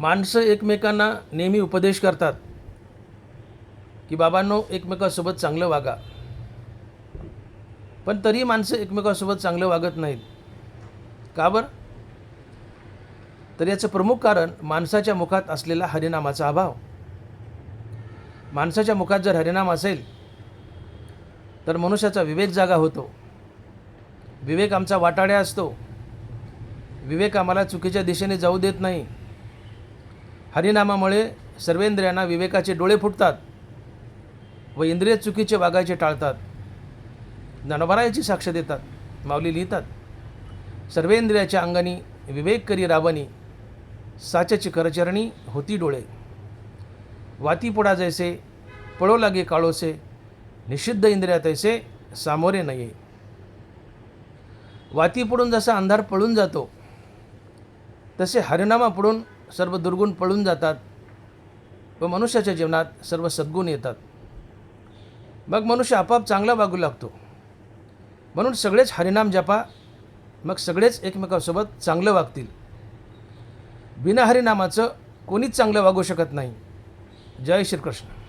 माणसं एकमेकांना नेहमी उपदेश करतात की बाबांनो एकमेकासोबत चांगलं वागा. पण तरी माणसं एकमेकासोबत चांगलं वागत नाहीत. का बरं? तर याचं प्रमुख कारण माणसाच्या मुखात असलेला हरिनामाचा अभाव. माणसाच्या मुखात जर हरिनाम असेल तर मनुष्याचा विवेक जागा होतो. विवेक आमचा वाटाड्या असतो. विवेक आम्हाला चुकीच्या दिशेने जाऊ देत नाही. हरिनामामुळे सर्वेंद्रियांना विवेकाचे डोळे फुटतात व इंद्रिय चुकीचे वागायचे टाळतात. ज्ञानोबरायाची साक्ष देतात माऊली लिहितात. सर्वेंद्रियाच्या अंगानी विवेक करी रावणी साच्याची करचरणी होती डोळे. वाती पुढा जैसे पळो लागे काळोसे निषिद्ध इंद्रिया तैसे सामोरे नये. वाती पडून जसा अंधार पळून जातो तसे हरिनामा पडून सर्व दुर्गुण पळून जातात व मनुष्याच्या जीवनात सर्व सद्गुण येतात. मग मनुष्य आपाप चांगला वागू लागतो. म्हणून सगळेच हरिनाम जपा मग सगळेच एकमेकांसोबत चांगलं वागतील. बिना हरिनामाचं कोणीच चांगलं वागू शकत नाही. जय श्रीकृष्ण.